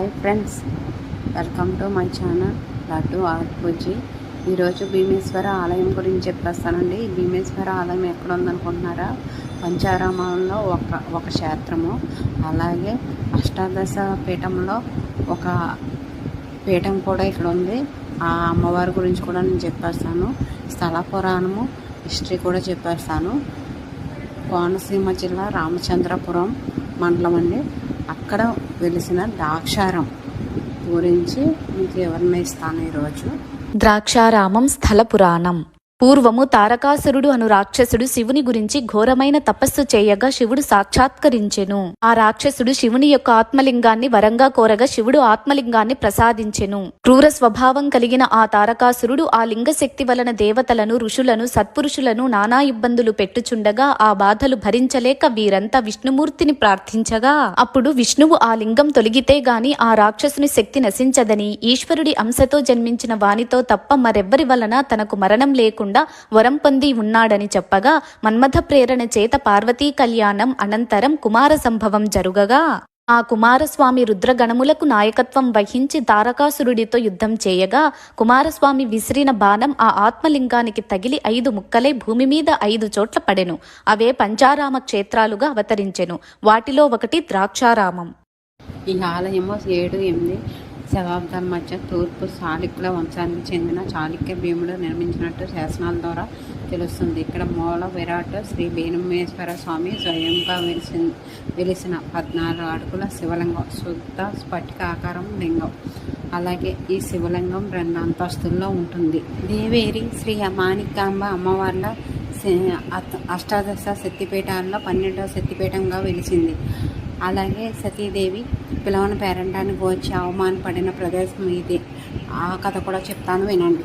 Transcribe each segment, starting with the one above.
Hi friends welcome to my channel Laddu ఆర్బుజీ ఈరోజు భీమేశ్వర ఆలయం గురించి చెప్పేస్తానండి భీమేశ్వర ఆలయం ఎక్కడ ఉందనుకుంటున్నారా పంచారామంలో ఒక ఒక క్షేత్రము. అలాగే అష్టాదశ పీఠంలో ఒక పీఠం కూడా ఇక్కడ ఉంది ఆ అమ్మవారి గురించి కూడా నేను చెప్పేస్తాను. స్థల పురాణము హిస్టరీ కూడా చెప్పేస్తాను. కోనసీమ జిల్లా రామచంద్రపురం మండలం అండి. అక్కడ వెలిసిన ద్రాక్షారం గురించి మీకు వివరణ ఇస్తాను ఈరోజు. ద్రాక్షారామం స్థల పురాణం. పూర్వము తారకాసురుడు అను రాక్షసుడు శివుని గురించి ఘోరమైన తపస్సు చేయగా శివుడు సాక్షాత్కరించెను. ఆ రాక్షసుడు శివుని యొక్క ఆత్మలింగాన్ని వరంగా కోరగా శివుడు ఆత్మలింగాన్ని ప్రసాదించెను. క్రూర స్వభావం కలిగిన ఆ తారకాసురుడు ఆ లింగ శక్తి వలన దేవతలను ఋషులను సత్పురుషులను నానా ఇబ్బందులు పెట్టుచుండగా ఆ బాధలు భరించలేక వీరంతా విష్ణుమూర్తిని ప్రార్థించగా అప్పుడు విష్ణువు ఆ లింగం తొలగితే గాని ఆ రాక్షసుని శక్తి నశించదని ఈశ్వరుడి అంశతో జన్మించిన వానితో తప్ప మరెవ్వరి వలన తనకు మరణం లేకుండా వరం పొంది ఉన్నాడని చెప్పగా మన్మథ ప్రేరణ చేత పార్వతీ కళ్యాణం అనంతరం కుమార సంభవం జరుగగా. ఆ కుమారస్వామి రుద్రగణములకు నాయకత్వం వహించి తారకాసురుడితో యుద్ధం చేయగా కుమారస్వామి విసిరిన బాణం ఆ ఆత్మలింగానికి తగిలి ఐదు ముక్కలై భూమి మీద ఐదు చోట్ల పడెను. అవే పంచారామ క్షేత్రాలుగా అవతరించెను. వాటిలో ఒకటి ద్రాక్షారామం. ఈ ఆలయము ఏడు ఎనిమిది శవాబ్దాల మధ్య తూర్పు చాళుక్యుల వంశానికి చెందిన చాళుక్య భీముడు నిర్మించినట్టు శాసనాల ద్వారా తెలుస్తుంది. ఇక్కడ మూల విరాట్ శ్రీ భీమేశ్వర స్వామి స్వయంగా వెలిసి వెలిసిన పద్నాలుగు అడుగుల శివలింగం శుద్ధ స్ఫటిక ఆకారం లింగం. అలాగే ఈ శివలింగం రెండు అంతస్తుల్లో ఉంటుంది. దేవేరి శ్రీ మాణికాంబ అమ్మవార్ల అష్టాదశ శక్తిపీఠాల్లో పన్నెండవ శక్తిపీఠంగా వెలిసింది అలాగే సతీదేవి పిలవని పేరంటానికి వచ్చి అవమానపడిన ప్రదేశం ఇది. ఆ కథ కూడా చెప్తాను వినండి.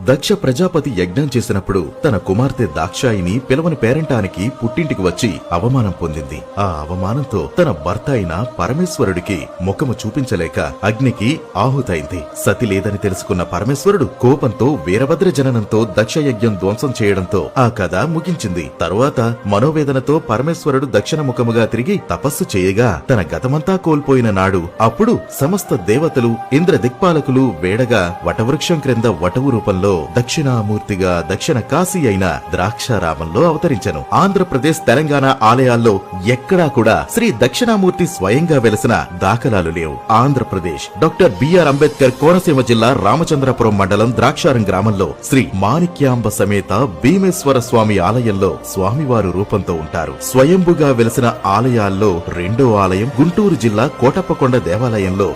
దక్ష ప్రజాపతి యజ్ఞం చేసినప్పుడు తన కుమార్తె దాక్షాయిని పిలవని పేరంటానికి పుట్టింటికి వచ్చి అవమానం పొందింది. ఆ అవమానంతో తన భర్త అయిన పరమేశ్వరుడికి ముఖము చూపించలేక అగ్నికి ఆహుతైంది. సతి లేదని తెలుసుకున్న పరమేశ్వరుడు కోపంతో వీరభద్ర జననంతో దక్ష యజ్ఞం ధ్వంసం చేయడంతో ఆ కథ ముగించింది. తరువాత మనోవేదనతో పరమేశ్వరుడు దక్షిణ ముఖముగా తిరిగి తపస్సు చేయగా తన గతమంతా కోల్పోయిన నాడు అప్పుడు సమస్త దేవతలు ఇంద్ర దిక్పాలకులు వేడగా వటవృక్షం క్రింద వటవు రూపంలో దక్షిణామూర్తిగా దక్షిణ కాశీ అయిన ద్రాక్షారామంలో అవతరించను. ఆంధ్రప్రదేశ్ తెలంగాణ ఆలయాల్లో ఎక్కడా కూడా శ్రీ దక్షిణామూర్తి స్వయంగా వెలసిన దాఖలాలు లేవు. Andhra Pradesh doctor B R Ambedkar Konaseema జిల్లా రామచంద్రపురం మండలం ద్రాక్షారం గ్రామంలో శ్రీ మాణిక్యాంబ సమేత భీమేశ్వర స్వామి ఆలయంలో స్వామివారు రూపంతో ఉంటారు. స్వయంభుగా వెలసిన ఆలయాల్లో రెండో ఆలయం గుంటూరు జిల్లా కోటప్పకొండ దేవాలయంలో